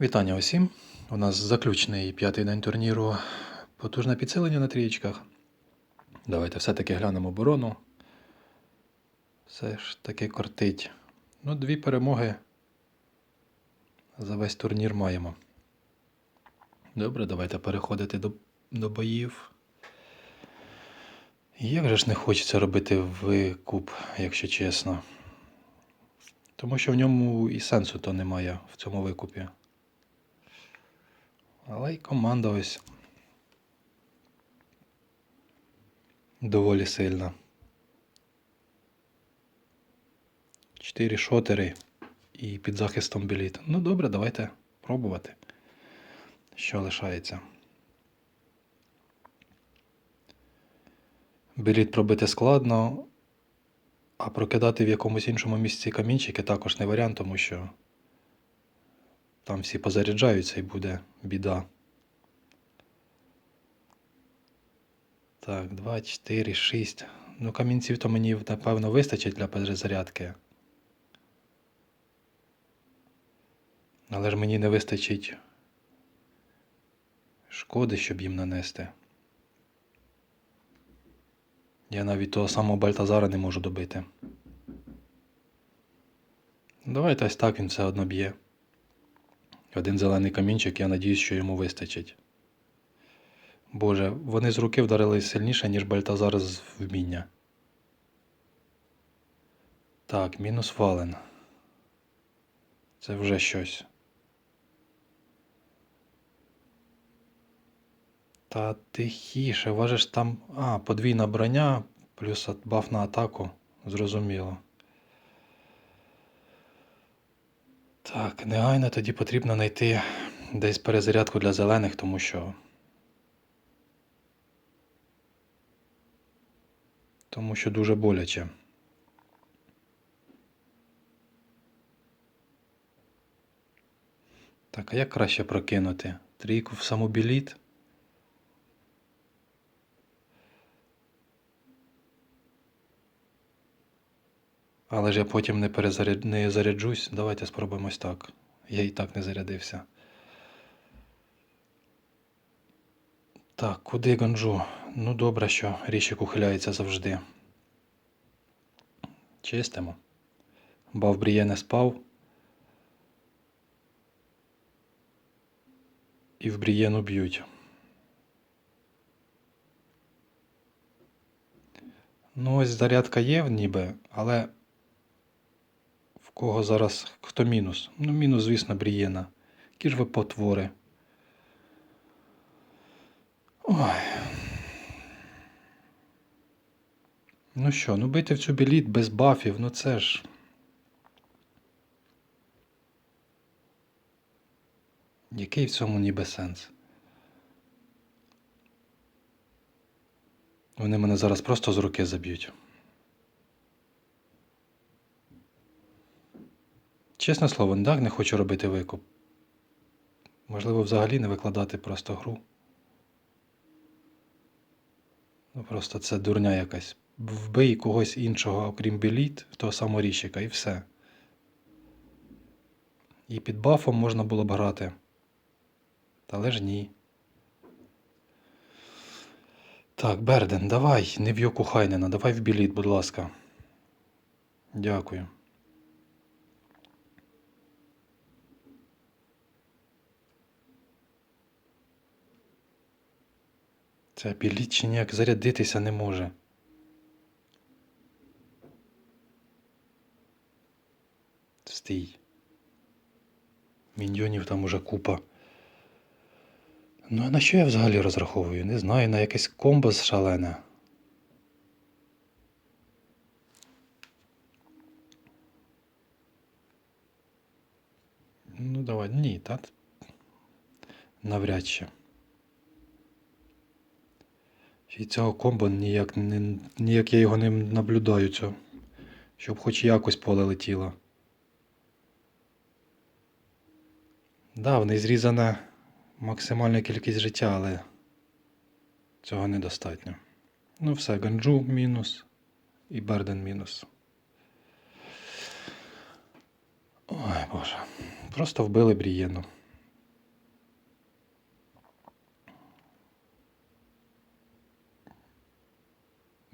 Вітання усім. У нас заключний п'ятий день турніру. Потужне підсилення на трієчках. Давайте все-таки глянемо оборону. Все ж таки кортить. Ну, дві перемоги за весь турнір маємо. Добре, давайте переходити до, до боїв. Як же ж не хочеться робити викуп, якщо чесно. Тому що в ньому і сенсу то немає в цьому викупі. Але й команда ось доволі сильна. Чотири шотери і під захистом біліт. Ну добре, давайте пробувати. Що лишається. Біліт пробити складно, а прокидати в якомусь іншому місці камінчики також не варіант, тому що там всі позаряджаються і буде біда. Так, 2, 4, 6. Ну, камінців то мені, напевно, вистачить для перезарядки. Але ж мені не вистачить шкоди, щоб їм нанести. Я навіть того самого Бальтазара не можу добити. Давайте ось так він все одно б'є. Один зелений камінчик, я надіюсь, що йому вистачить. Боже, вони з руки вдарили сильніше, ніж Бальтазар з вміння. Так, мінус вален. Це вже щось. Та тихіше, важиш там. А, подвійна броня, плюс баф на атаку. Зрозуміло. Так, негайно тоді потрібно знайти десь перезарядку для зелених, тому що. Тому що дуже боляче. Так, а як краще прокинути? Трійку в самобіліт? Але ж я потім не, перезаряд... не заряджусь. Давайте спробуємо ось так. Я і так не зарядився. Так, куди ганджу? Ну добре, що річик ухиляється завжди. Чистимо. Бав Бріє не спав. І в Брієну б'ють. Ну, ось зарядка є ніби, але кого зараз хто мінус? Ну, мінус, звісно, Брієна. Які ж ви потвори. Ой. Ну що, ну бити в цю біліт без бафів, ну це ж. Який в цьому ніби сенс? Вони мене зараз просто з руки заб'ють. Чесне слово, так не хочу робити викуп. Можливо, взагалі не викладати просто гру. Ну просто це дурня якась. Вбий когось іншого, окрім біліт, того самого ріщика, і все. І під бафом можна було б грати. Але ж ні. Так, Берден, давай, не в Йоку давай в біліт, будь ласка. Дякую. Це біліт ніяк зарядитися не може. Стій. Міньйонів там уже купа. Ну а на що я взагалі розраховую? Не знаю, на якесь комбо шалене. Ну, давай, ні, та навряд чи. І цього комбо ніяк, не, ніяк я його не наблюдаю цього. Щоб хоч якось поле летіло. Да, в неї зрізана максимальна кількість життя, але цього недостатньо. Ну все, Ганджу мінус і Берден мінус. Ой, Боже. Просто вбили Брієну.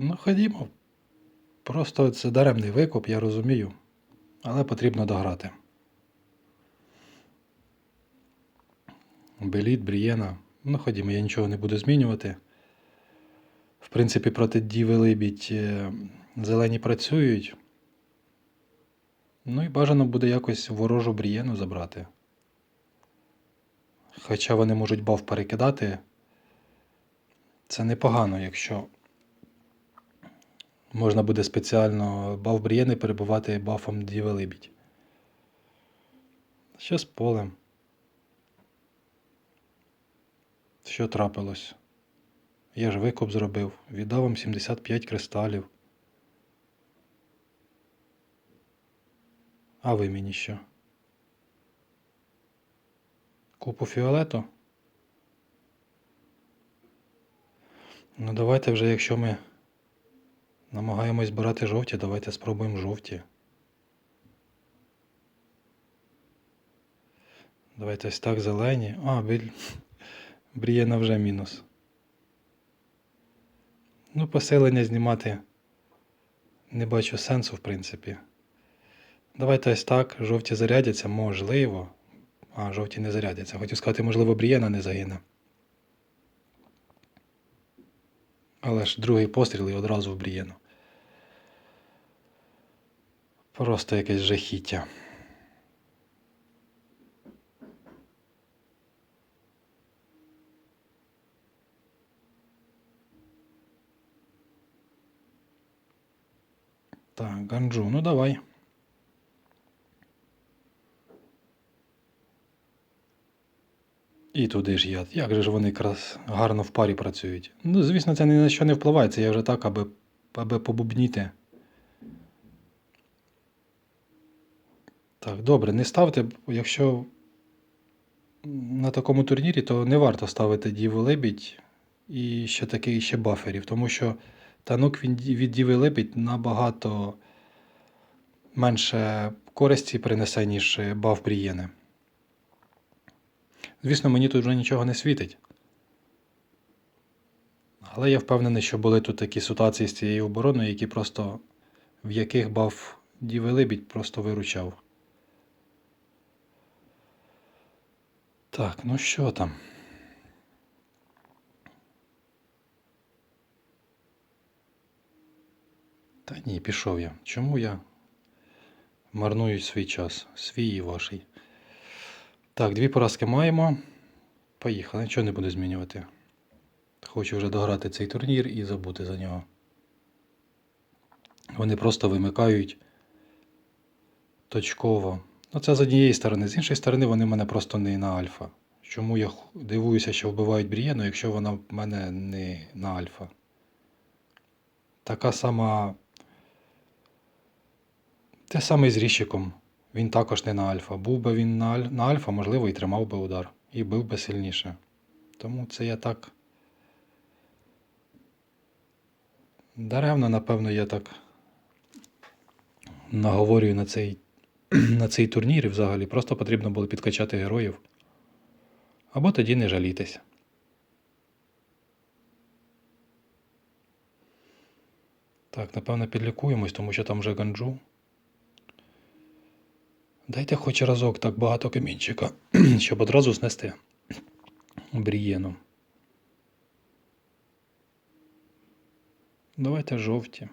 Ну, ходімо. Просто це даремний викуп, я розумію. Але потрібно дограти. Беліт, Брієна. Ну, ходімо, я нічого не буду змінювати. В принципі, проти Діви Либідь е, зелені працюють. Ну і бажано буде якось ворожу брієну забрати. Хоча вони можуть баф перекидати. Це непогано, якщо можна буде спеціально баф брієни перебувати бафом Діви Либідь. Що з полем? Що трапилось? Я ж викуп зробив, віддав вам 75 кристалів. А ви мені що? Купу фіолету? Ну давайте вже, якщо ми намагаємось збирати жовті, давайте спробуємо жовті. Давайте ось так зелені. А, біль... Брієна вже мінус. Ну, поселення знімати не бачу сенсу, в принципі. Давайте ось так. Жовті зарядяться, можливо. А, жовті не зарядяться. Хотів сказати, можливо, Брієна не загине. Але ж другий постріл і одразу в Брієну. Просто якесь жахіття. Так, Ганджу, ну давай. І туди ж я. Як же ж вони якраз гарно в парі працюють. Ну, звісно, це ні на що не впливає, це я вже так, аби, аби побубніти. Так, добре, не ставте, якщо на такому турнірі, то не варто ставити Діву Лебідь і ще такий ще баферів, тому що танок від, Діви Лебідь набагато менше користі принесе, ніж баф Брієни. Звісно, мені тут вже нічого не світить. Але я впевнений, що були тут такі ситуації з цією обороною, які просто в яких баф Діви Лебідь просто виручав. Так, ну що там? Та ні, пішов я. Чому я марную свій час? Свій і ваший. Так, дві поразки маємо. Поїхали, нічого не буду змінювати. Хочу вже дограти цей турнір і забути за нього. Вони просто вимикають точково. Ну, це з однієї сторони. З іншої сторони, вони в мене просто не на альфа. Чому я дивуюся, що вбивають Брієну, якщо вона в мене не на альфа. Така сама. Те саме з Ріщиком. Він також не на альфа. Був би він на, аль- на альфа, можливо, і тримав би удар. І бив би сильніше. Тому це я так. Даремно, напевно, я так наговорюю на цей, на цей турнір і взагалі. Просто потрібно було підкачати героїв. Або тоді не жалітись. Так, напевно, підлікуємось, тому що там вже ганджу. Дайте хоч разок так багато камінчика, щоб одразу знести брієну. Давайте жовті.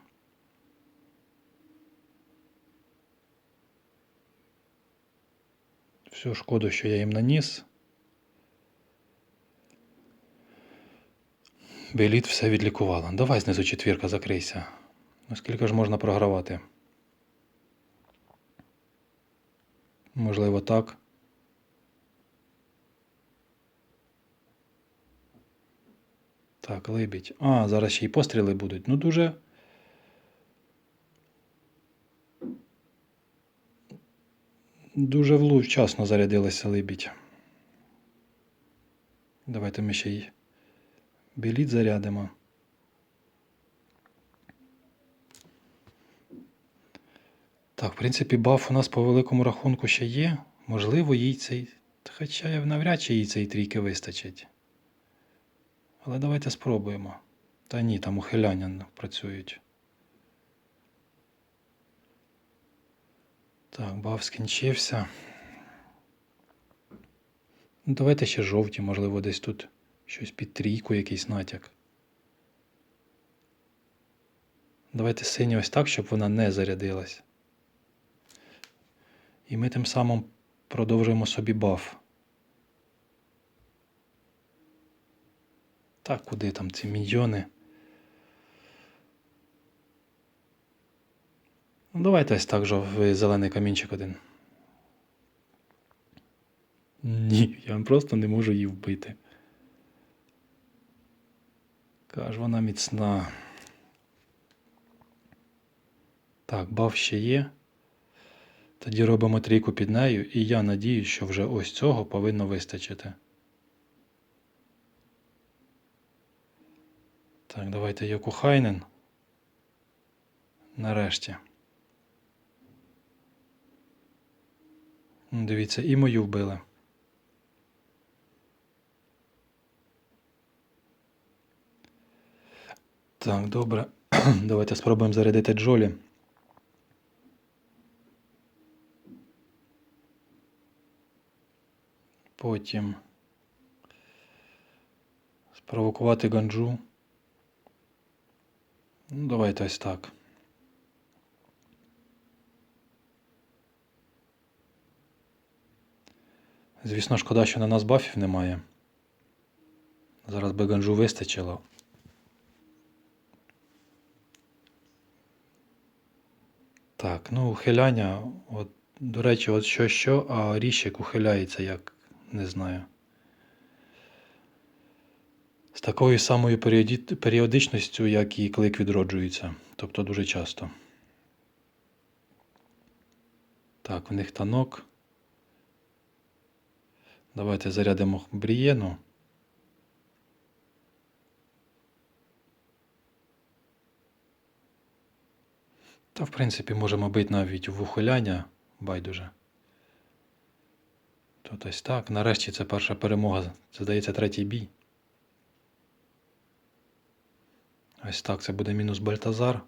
Всю шкоду, що я їм наніс. Беліт все відлікувала. Давай знизу четвірка закрийся. Ну ж можна програвати? Можливо, так. Так, либідь. А, зараз ще й постріли будуть. Ну, дуже. Дуже влучасно зарядилася либідь. Давайте ми ще й біліт зарядимо. Так, в принципі, баф у нас по великому рахунку ще є. Можливо, їй цей. Хоча навряд чи їй цей трійки вистачить. Але давайте спробуємо. Та ні, там ухиляння працюють. Так, баф скінчився. Ну, давайте ще жовті, можливо, десь тут щось під трійку, якийсь натяк. Давайте сині ось так, щоб вона не зарядилась. І ми тим самим продовжуємо собі баф. Так, куди там ці міньйони? Давайте ось так жов... зелений камінчик один. Ні, я просто не можу її вбити. Каж, вона міцна. Так, баф ще є. Тоді робимо трійку під нею, і я надіюсь, що вже ось цього повинно вистачити. Так, давайте Йокухайнен. Нарешті. Дивіться, і мою вбили. Так, добре. Давайте спробуємо зарядити Джолі. Потім спровокувати ганджу. Ну, давайте ось так. Звісно, шкода, що на нас бафів немає. Зараз би ганджу вистачило. Так, ну ухиляння, от, до речі, от що що, а ріщик ухиляється, як не знаю. З такою самою періодичністю, як і клик відроджується. Тобто дуже часто. Так, в них танок. Давайте зарядимо брієну. Та, в принципі, можемо бити навіть в байдуже. Тут ось так. Нарешті це перша перемога. Це здається третій бій. Ось так, це буде мінус Бальтазар.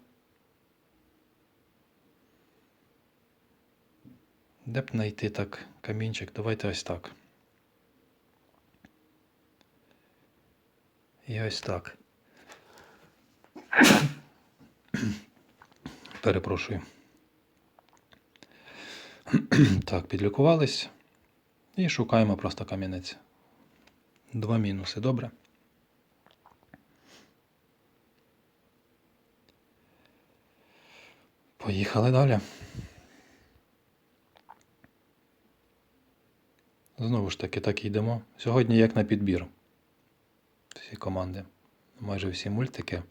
Де б знайти так камінчик? Давайте ось так. І ось так. Перепрошую. так, підлікувались. І шукаємо просто камінець. Два мінуси, добре. Поїхали далі. Знову ж таки, так і йдемо. Сьогодні як на підбір. Всі команди. Майже всі мультики.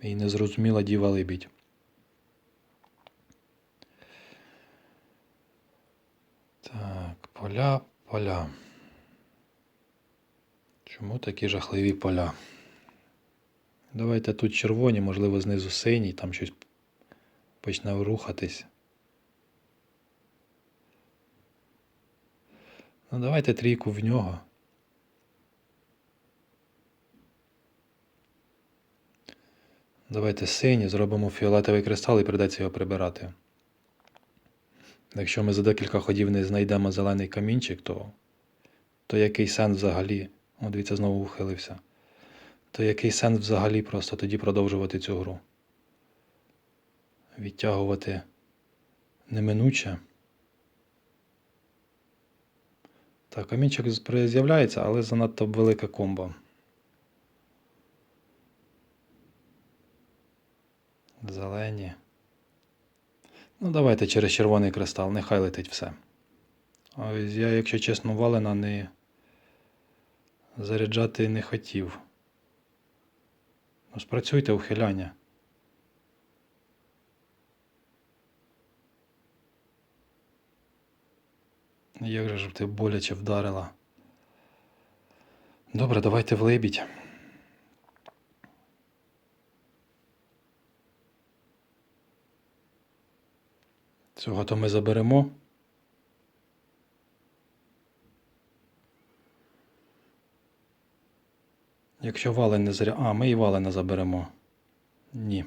І незрозуміла діва либідь. Так, поля, поля. Чому такі жахливі поля? Давайте тут червоні, можливо, знизу синій, там щось почне рухатись. Ну, давайте трійку в нього. Давайте синій, зробимо фіолетовий кристал і придеться його прибирати. Якщо ми за декілька ходів не знайдемо зелений камінчик, то, то який сенс взагалі. О, дивіться, знову ухилився. То який сенс взагалі просто тоді продовжувати цю гру? Відтягувати неминуче. Так, камінчик з'являється, але занадто велика комба. Зелені. Ну, давайте через червоний кристал, нехай летить все. Ось я, якщо чесно, валена не заряджати не хотів. Ну, спрацюйте ухиляння. Як же ж ти боляче вдарила? Добре, давайте в Цього то ми заберемо. Якщо вален не зря. А, ми і валена заберемо. Ні.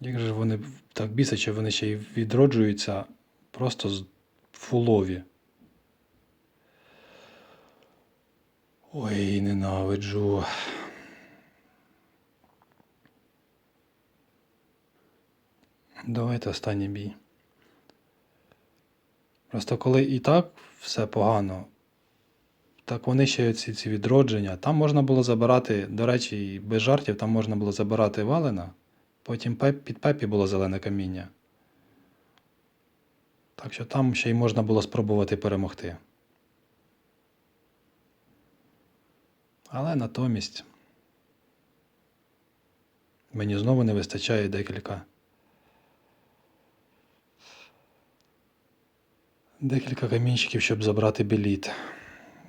Як же вони так бісяче, вони ще й відроджуються просто з фулові. Ой, ненавиджу. Давайте останній бій. Просто коли і так все погано, так вони ще ці, ці відродження. Там можна було забирати, до речі, без жартів, там можна було забирати валена, потім під пепі було зелене каміння. Так що там ще й можна було спробувати перемогти. Але натомість мені знову не вистачає декілька. Декілька камінчиків, щоб забрати біліт.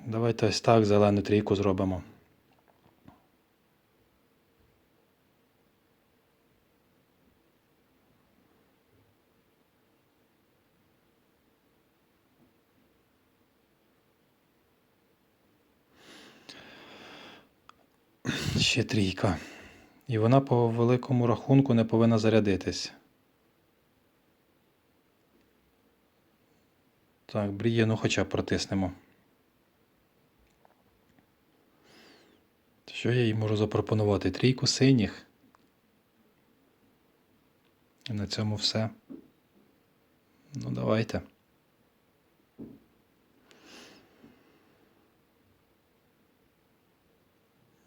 Давайте ось так зелену трійку зробимо. Ще трійка. І вона по великому рахунку не повинна зарядитись. Так, брієну хоча б протиснемо. Що я їй можу запропонувати? Трійку синіх. І на цьому все. Ну, давайте.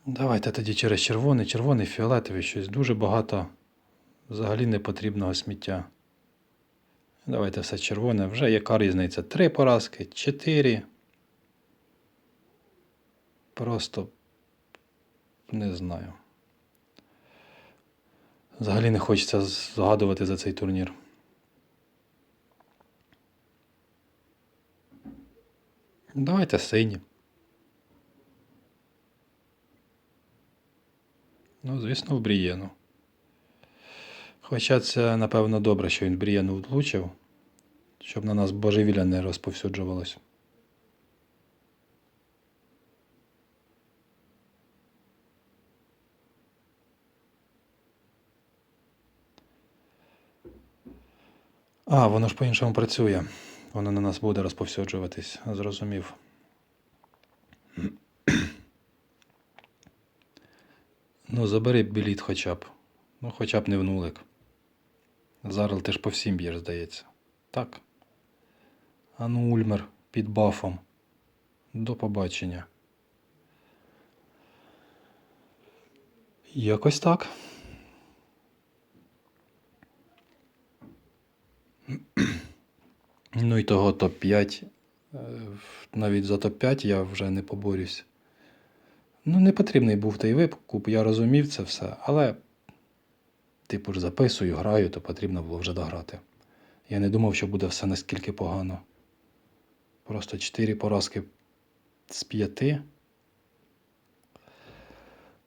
Давайте тоді через червоний, червоний, фіолетовий щось дуже багато взагалі непотрібного сміття. Давайте все червоне. Вже яка різниця? Три поразки, чотири. Просто не знаю. Взагалі не хочеться згадувати за цей турнір. Давайте сині. Ну, звісно, в Брієну. Хоча це, напевно, добре, що він Брієну влучив, щоб на нас божевілля не розповсюджувалось. А, воно ж по-іншому працює. Воно на нас буде розповсюджуватись, зрозумів. Ну, забери біліт хоча б. Ну, хоча б не в нулик. Зарл ти ж по всім б'єш, здається. Так. А ну, Ульмер під бафом. До побачення. Якось так. Ну і того топ-5. Е, Навіть за топ-5 я вже не поборюсь. Ну, не потрібний був той викуп, я розумів це все, але, типу ж, записую, граю, то потрібно було вже дограти. Я не думав, що буде все наскільки погано. Просто 4 поразки з 5.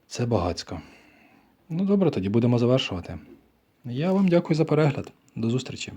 Це багацько. Ну, добре, тоді будемо завершувати. Я вам дякую за перегляд. До зустрічі.